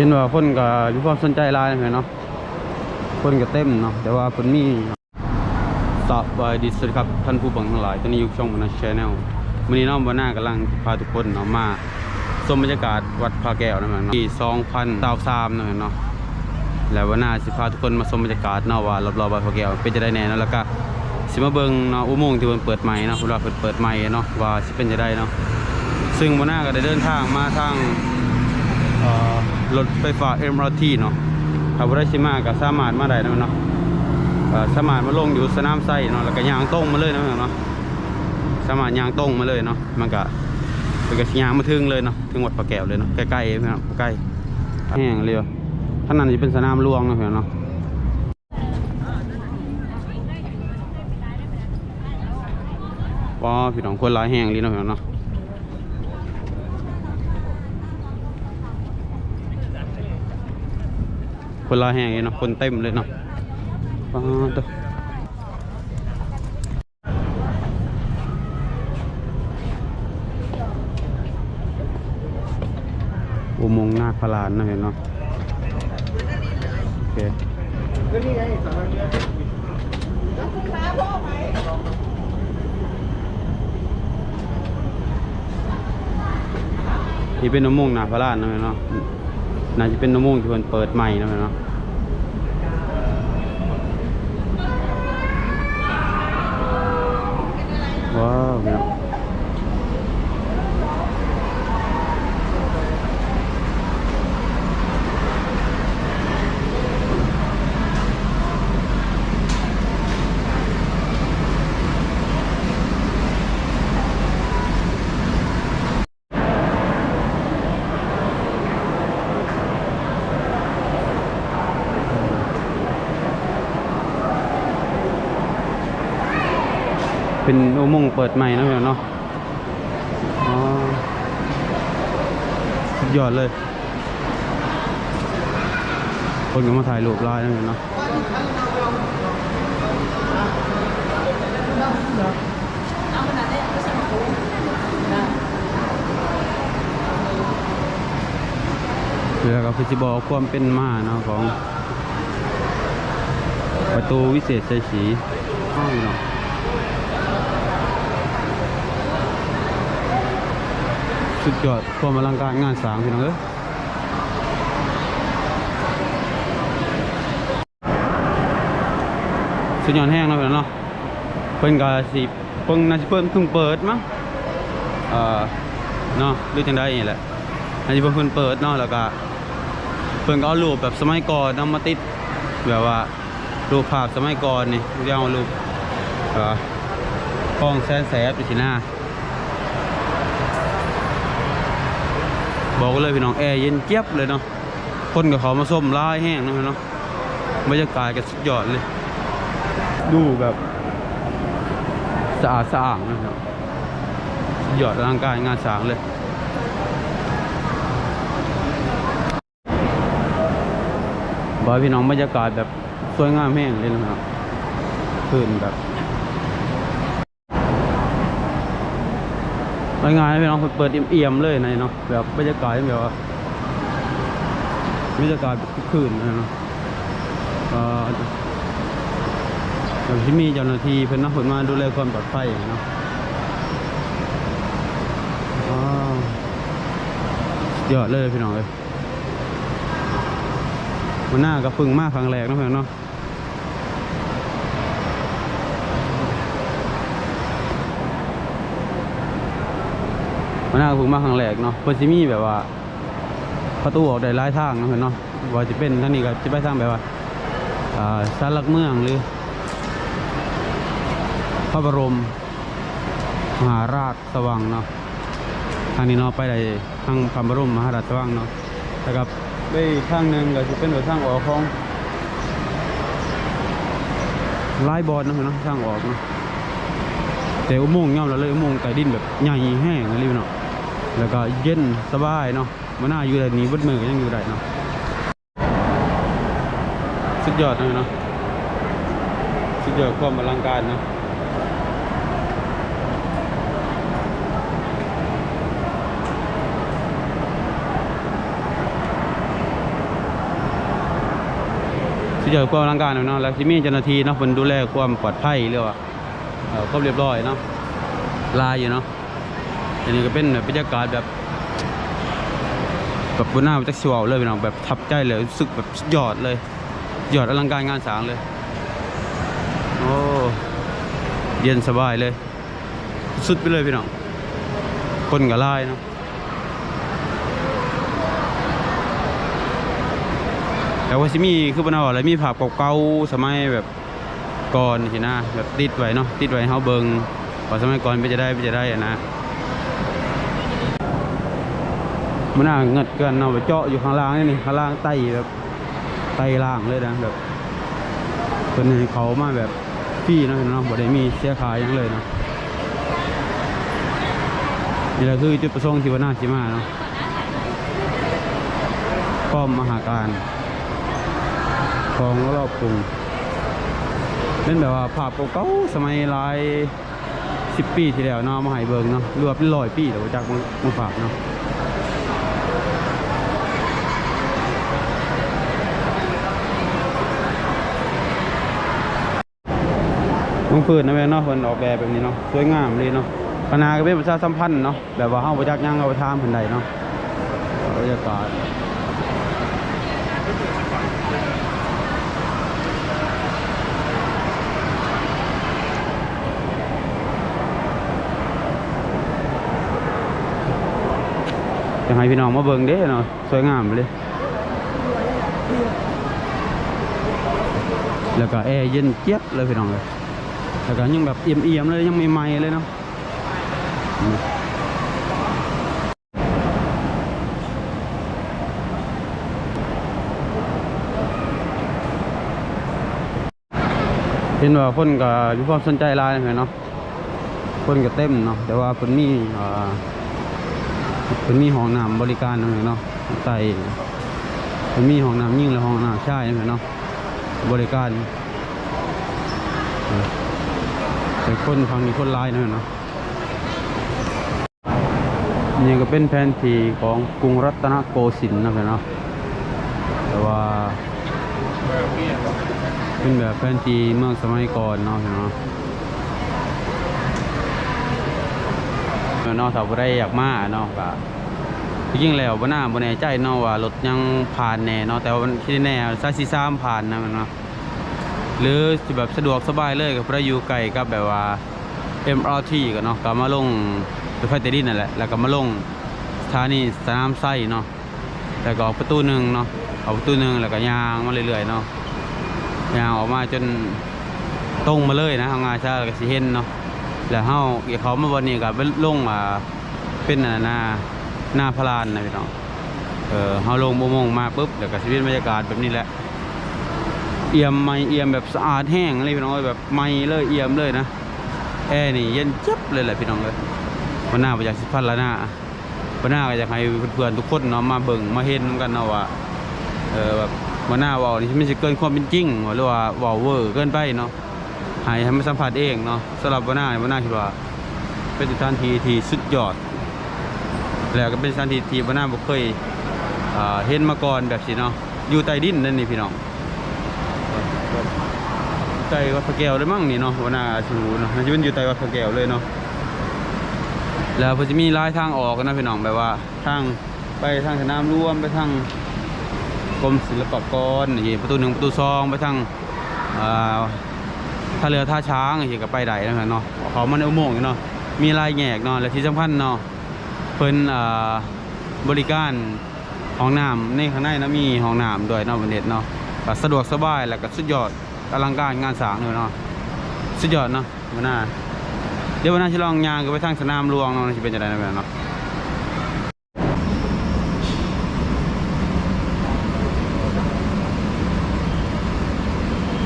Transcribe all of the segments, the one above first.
เห็นว่าคนก็มีความสนใจหลายนเนาะคนก็เต็มเนาะแต่ว่าคนมีสบายดีสวัสดีครับท่านผู้บังทั้งหลายตอนนี้อยู่ช่องมนชแนลวันนี้น้องบาน่ากำลังพาทุกคนเนาะมาชมบรรยากาศวัดพระแก้วนะเนาะปี2023นะเนาะแล้ววันหน้าสิพาทุกคนมาชมบรรยากาศเนาะว่ารอบๆวัดพระแก้วเป็นจะได้แน่นาะแล้วก็สิมาเบิงเนาะอุโมงค์ที่เพิ่นเปิดใหม่เนาะเวลาเพิ่นเปิดใหม่เนาะว่าสิเป็นจะได้เนาะซึ่งบาน่าก็ได้เดินทางมาทางเอ่อ รถไฟฟ้าเอ็มร์ทีเนาะถ้าบ่ได้ชิมาก็สามารถมาได้นะเนาะเอ่อสามารถมาลงอยู่สนามไส้เนาะแล้วก็ยางตรงมาเลยนะเนาะสามารถยางตรงมาเลยเนาะมันก็เป็นก็สิย่างมาถึงเลยเนาะถึงวัดพระแก้วเลยเนาะใกล้ๆเองนะใกล้แห้งเลยวท่างนั้นจะเป็นสนามหลวงนะเนาะว้าพี่น้องคนหลายแห้งเลยเนาะเนาะ คนละแห่งเลยเนาะคนเต็มเลยเนาะปาตัวอุโมงค์นาคพลานนะเห็นเนาะโอเคนี่เป็นอุโมงค์นาคพลานนะเห็นเนาะ น่าจะเป็นนมม่งที่เพิ่นเปิดใหม่นะเนาะว้าวเนาะ เป็นอุโมงค์เปิดใหม่นะเนาะอ๋อสุดยอดเลย คนก็มาถ่ายรูปลน์นะเนาะแล้วก็คือจะบอกความเป็นมาเนาะของประตูวิเศษชัยศรีห้องเนาะ สุดยอดความอลังการงานสางพี่น้องเอ้ยสุดยอดแห้งแล้วพี่น้องเนาะเพิ่นก็สิเพิ่งน่าจะเพิ่นเพิ่งเปิดมั้งเอ่อเนาะหรือจังไดนี่แหละน่าจะเพิ่งเปิดเนาะแล้วก็เพิ่นก็เอารูปแบบสมัยก่อนนำมาติดแบบว่ารูปภาพสมัยก่อนนี่เรียกว่ารูปเอ่อห้องแสนแสบอยู่ที่หน้า บอกเลยพี่น้องแอร์เย็นเจี๊ยบเลยเนาะคนกับเขามาส้มลายแห้งนะพี่เนาะบรรยากาศก็สุดยอดเลย ดูแบบสะอาดสะอาดนะครับสุดยอดร่างกายงานสร้างเลย บอยพี่น้องบรรยากาศแบบสวยงามแห้งเลยนะครับพื้นแบบราย งานให้พี่น้องเปิดเอี่ยมๆเลยในเนาะแบบบรรยากาศแบบว่าบรรยากาศคึกคืนนะเนาะอ่อแบบที่มีเจ้าหน้าที่เพิ่นนาะเพิ่นมาดูแลความปลอดภัยเนาะว้าวสุดยอดเลยพี่น้องเลยมันหน้าก็ฟึ่งมากครั้งแรกนะเพื่อนเนาะ มันน่าพึ่งมาครั้งแรกเนาะเพิ่นสิมีแบบว่า ประตูออกได้หลายทางเนาะเพิ่นเนาะว่าจะเป็นทางนี้ก็จะไปทางแบบว่าอ่าสารหลักเมืองหรือ พระบรมมหาราชสว่างเนาะทางนี้เนาะไปได้ทางพระบรมมหาราชสว่างเนาะแต่กับไปอีกทางหนึ่งก็จะเป็นแบบทางออกของลายบอลนะเพิ่นเนาะทางออกเนาะแต่อุโมงค์ย่อมเราเลยอุโมงค์ใต้ดินแบบใหญ่แห้งอะไรเนาะ แล้วก็เย็นสบายเนาะมันน่าอยู่ได้นี้เบดมือยังอยู่ได้เนาะสุดยอดเลยเนาะสุดยอดความอลังการเนาะที่เจอความอลังการเนาะแล้วที่มีเจ้าหน้าที่เนาะเพิ่นดูแลความปลอดภัยเรียกว่าเอ่อครบเรียบร้อยเนาะลายอยู่เนาะ อันนี้ก็เป็นแบบบรรยากาศแบบแบบบนหน้าจักสิเวเลยพี่น้องแบบทับใจเลยรู้สึกแบบยอดเลยยอดอลังการงานสร้างเลยโอ้เย็นสบายเลย สุดไปเลยพี่น้องคนกับลายเนาะแต่ว่าสิมีคือปนเอาอะไรมีภาพเก่าๆสมัยแบบก่อนสินะแบบติดไว้เนาะติดไว้เฮาเบิงว่าสมัยก่อนไปจะได้ไปจะได้อะนะ มันน่าเงิดเกินเนาไปเจาะอยู่ข้างล่างนี่นี่ข้างล่างใต้แบบใต้ล่างเลยนะแบบคนให้เขามาแบบพี่เนะเนาะบ่ได้มีเสียขายยังเลยเนาะนี่แหละคือจุดประสงค์ที่ว่าน่าสิมาเนาะป้อมมหาการของรอบกรุงเป็นแบบว่าภาพเก่าๆสมัยลายสิบปีที่แล้วเนาะมาให้เบิงเนาะรวมเป็นร้อยปีแล้วจากมามฝากเนาะ มึงปืนนะแม่เนาะเพิ่นออกแบบแบบนี้เนาะสวยงามเลยเนาะปนาก็เป็นประชาสัมพันธ์เนาะแบบว่าเฮาบ่จักหยังเอาไปทามเพิ่นใดเนาะบรรยากาศจะให้พี่น้องมาเบิ่งเด้เนาะสวยงามเลย แล้วก็แอร์เย็นเจี๊ยบเลยพี่น้องเลย แล้วก็ยังแบบเอี่ยมๆเลยยังใหม่ๆเลยเนาะเห็นว่าคนก็มีความสนใจลายนะเนาะคนก็เต็มเนาะแต่ว่าเพิ่นมีอ่อเพิ่นมีห้องน้ำบริการนะเนาะใส่เพิ่นมีห้องน้ำยิ่งและห้องน้ำชายนะเนาะบริการ แต่คนฟังนี้คนหลายนะเนาะนี่ก็เป็นแผนที่ของกรุงรัตนโกสินทร์นะเนาะแต่ว่าเป็นแบบแฟนซีเมื่อสมัยก่อนเนาะเนาะเนาะถ้าบ่ได้อยากมาเนาะก็จริงแล้วบ่น่าบ่แน่ใจเนาะว่ารถยังผ่านแน่เนาะแต่ว่ามันที่แน่ซาซิซามผ่านนะมันเนาะ หรือแบบสะดวกสบายเลยก็บ่ได้อยู่ไกลกับแบบว่า MRT ก็เนาะก็มาลงรถไฟใต้ดินนั่นแหละแล้วก็มาลงสถานีสนามไส้เนาะแล้วก็ออกประตูหนึ่งเนาะออกประตูหนึ่งแล้วก็ยางมาเรื่อยๆเนาะยางออกมาจนตรงมาเลยนะทางงานชาก็สิเห็นเนาะแล้วเฮาเกี่ยวเขามาวันนี้ก็เป็นลงอ่าเป็นหน้าหน้าพระลานนะพี่น้องเออเฮาลงบ่มงมาปุ๊บเดี๋ยวก็สิเป็นบรรยากาศแบบนี้แหละ เอี่ยมไม่เอี่ยมแบบสะอาดแห้งเลยพี่น้องเอ้ยแบบไม่เลยเอี่ยมเลยนะแอร์นี่เย็นจับเลยแหละพี่น้องเอ้ยวันหน้าไปจากสิพันละหน้าวันหน้าก็อยากให้เพื่อนๆทุกคนเนาะมาเบิ่งมาเห็นกันเนาะว่าเออแบบมาหน้าว่านี่ไมันจะเกินความเป็นจริงหรือว่าว่าเวอร์เกินไปเนาะให้ให้มันสัมผัสเองเนาะสำหรับวันหน้าวันหน้าคิดว่าเป็นสถานที่ที่สุดยอด แล้วก็เป็นสถานที่ที่วันหน้าบ่เคยเห็นมาก่อนแบบสิเนาะอยู่ใต้ดินนั่นนี่พี่น้อง ใต้วัดพระแก้วเลยมั้งนี่เนาะวันน้าชูเนาะมันจะเป็นอยู่ใต้วัดพระแก้วเลยเนาะแล้วเพิ่นจะมีลายทางออกนะพี่น้องแบบว่าทางไปทางสนามร่วมไปทางกรมศิลปากรนี่ประตูหนึ่งประตูสองไปทางอ่าท่าเรือท่าช้างอย่างก็ไปได้นะครับเนาะเขามันอุโมงค์เนาะมีลายแยกเนาะและที่สำคัญเนาะเพิ่นอ่าบริการห้องน้ำในข้างในนะมีห้องน้ำด้วยเนาะบนเน็ตเนาะสะดวกสบายแล้วก็สุดยอด อลังการงานสร้างเลยเนาะสุดยอดเนาะวันหน้าเดี๋ยววันหน้าจะลองยางก็ไปทางสนามหลวงเนาะจะเป็นจะไดนะแม่เนาะ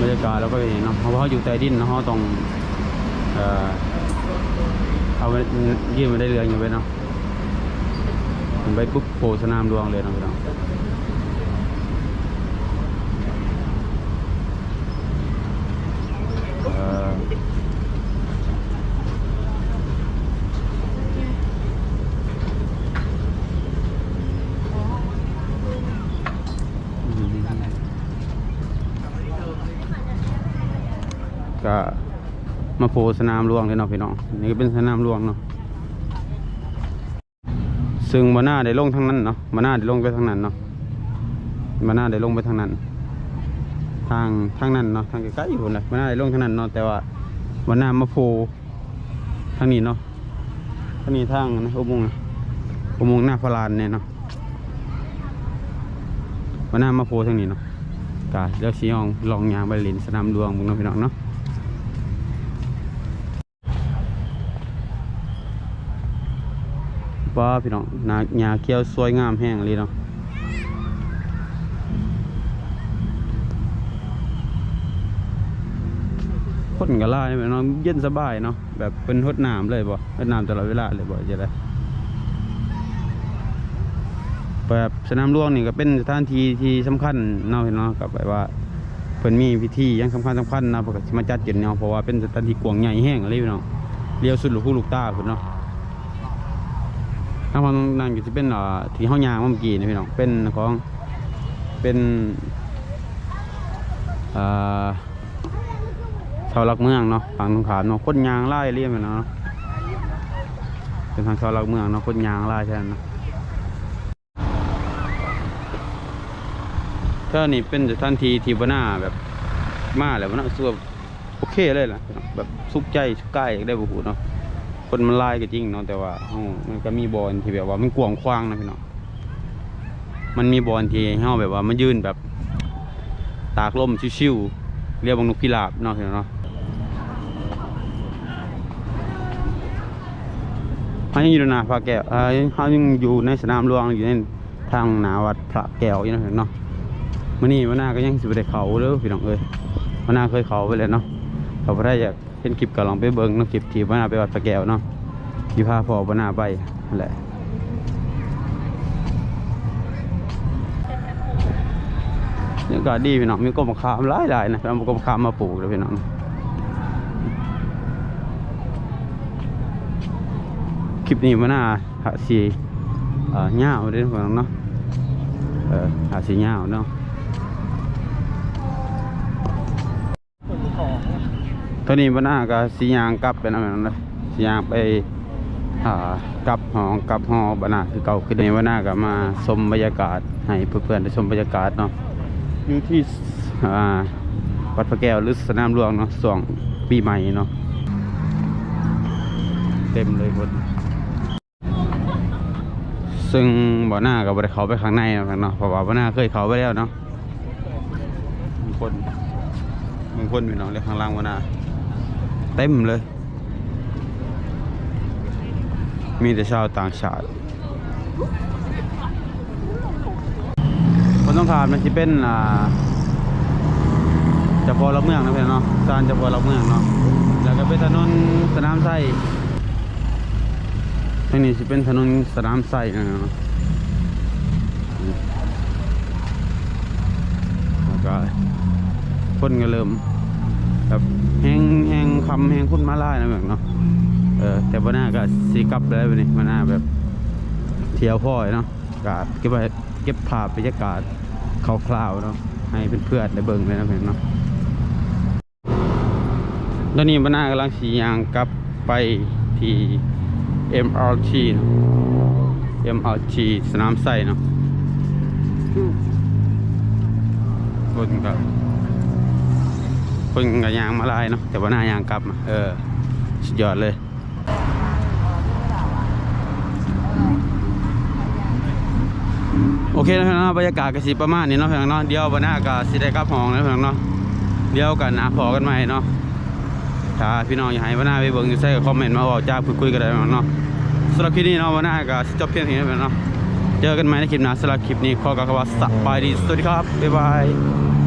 บรรยากาศเราก็เห็นเนาะเพราะเขาอยู่ใต้ดินเนาะเขาต้องเอ่อเอาไปยื่นมาได้เรืออยู่ไปเนาะไปปุ๊บโผล่สนามหลวงเลยเนาะพี่น้องเอ่ออืม ก็มาโพสนามหลวงเลยเนาะพี่น้องนี่ก็เป็นสนามหลวงเนาะซึ่งมาหน้าได้ลงทางนั้นเนาะมาหน้าได้ลงไปทางนั้นเนาะมาหน้าได้ลงไปทางนั้น ทางทางนั้นเนาะทางใกล้ๆอยู่นะมาหน้าได้ลงทางนั้นเนาะแต่ว่ามาหน้ามาโพทางนี้เนาะทางนี้ทางนะอุโมงค์อุโมงค์หน้าพระลานเนี่ยเนาะมาหน้ามาโพทางนี้เนาะกาเดี๋ยวชี้ยองลองยางไปลินสนามหลวงบุงเนาะพี่น้องเนาะว้าพี่น้องหนาหญ้าเขียวสวยงามแห้งเลยเนาะ คนก็หลายแบบเนาะเย็นสบายเนาะแบบเป็นหดน้ำเลยบ่หดน้ำตลอดเวลาเลยบ่จะได้แบบสนามหลวงนี่ก็เป็นสถานที่ที่สำคัญเนาะพี่น้องกับแบบว่าเพิ่นมีพิธียังสำคัญสำคัญนะเพิ่นก็สิมาจัดอยู่เนาะเพราะว่าเป็นสถานที่กว้างใหญ่แห้งเลยพี่น้องเลี้ยวสุดลูกหูลูกตาพุ่นเนาะทางฝั่งนั้นก็จะเป็นอ่อที่ห้องยางเมื่อกี้นี่พี่น้องเป็นของเป็นอ่อ ชาวลักเมืองเนาะฝั่งตรงขามเนาะคนยางไล่เรียกมันเนาะเป็นทางชาวลักเมืองเนาะคนยางไล่ใช่ไหมเนถ้านี่เป็นสถานที่ที่บหน้าแบบมาแล้วบหน้าสวบโอเคเลยล่ะแบบสุขใจสุกายอยากได้บุหูเนาะคนมันไล่ก็จริงเนาะแต่ว่าเฮามันก็มีบอลที่แบบว่ามันกว้างขวางนะพี่น้องมันมีบอลที่ห้เฮาแบบว่ามันยืนแบบ ตากลมชิวๆเรียกบางนกพิราบเนาะพี่น้องเนาะ เฮายังอยู่ในาพระแก้วเอ่อเฮายังอยู่ในสนามหลวงอยู่ในทางหนาวัดพระแก้วอยู่เนะพี่น้องเนาะมื้อนี้วันหน้าก็ยังสิบได้เขาเด้อพี่น้องเอ้ยวันหน้าเคยเขาไปแล้วเนาะเขาบ่ได้อยากเห็นคลิปก็ลองไปเบิ่งเนาะคลิปที่บ่นาไปวัดพระแก้วเนาะที่พาพ่อบ่นาไปแหละนี่ก็ดีพี่น้องมีกบมะขามหลายๆนะเอากบมะขามมาปลูกเลยพี่น้อง คลิปนี้บ่น่าหาสีเอ่อเหย้าเด่น้องเนาะเออหาสีเหย้าเนาะตอนนี้บรรณาก็สียางกลับไปนั่นแหละสียางไปอ่ากลับหองกลับหอบรรณาคือเก่าคือในบรรณาก็มาชมบรรยากาศให้เพื่อนๆได้ชมบรรยากาศเนาะอยู่ที่วัดพระแก้วหรือสนามหลวงเนาะส่วงปีใหม่เนาะเต็มเลยคน ซึ่งบ่อหน้ากับบริเขาไปข้างในแล้วกันเนาะเพราะว่าบ่อหน้าเคยเขาไปแล้วเนาะบางคนบางคนพี่น้องเลยข้างล่างบ่อหน้าเต็มเลย มีแต่ชาวต่างชาติคนต้องขามมันจะเป็นอ่าจะพอเราเมืองนะเพื่อนเนาะการจะพอเราเมืองเนาะแล้วก็เป็นถนนสนามไส้ ทางนี้จะเป็นถนนสนามไส้นะเนาะแล้วก็คนก็เริ่มแบบแห้งแห้งคำแห้งพุ่นมาล่นะแบบเนาะเออแต่วันหน้าก็สีกลับเลยวันนี้วันหน้าแบบเที่ยวพ่อยเนาะกาดเก็บไปเก็บภาพบรรยากาศคร่าวๆเนาะให้เพื่อนๆได้เบิ่งเลยนะเพื่อนเนาะตอนนี้วันหน้ากำลังสียางกลับไปที่ MRT เนาะ MRT สนามไส้เนาะคนก็คนกับยางมาลายเนาะแต่ว่าหน้ายางกลับมาเออ สุดยอดเลยโอเคนะพี่น้องเนาะบรรยากาศก็สิประมาณนี้เนาะพี่น้องเนาะเดี๋ยววันหน้าก็สิได้กลับห้องแล้วพี่น้องเนาะเดี๋ยวกันนะพอกันใหม่เนาะ ถ้าพี่น้องอยากให้วันหน้าไปเบิ่งอยู่ใส่คอมเมนต์มาบอกจ้าพูดคุยกันได้พี่น้องเนาะสำหรับคลิปนี้เนาะวันหน้าก็สิจบเพียงเท่านี้นะพี่น้องเนาะเจอกันใหม่ในคลิปหน้าสำหรับคลิปนี้ขอกล่าวคำว่าสบายดีสวัสดีครับบ๊ายบาย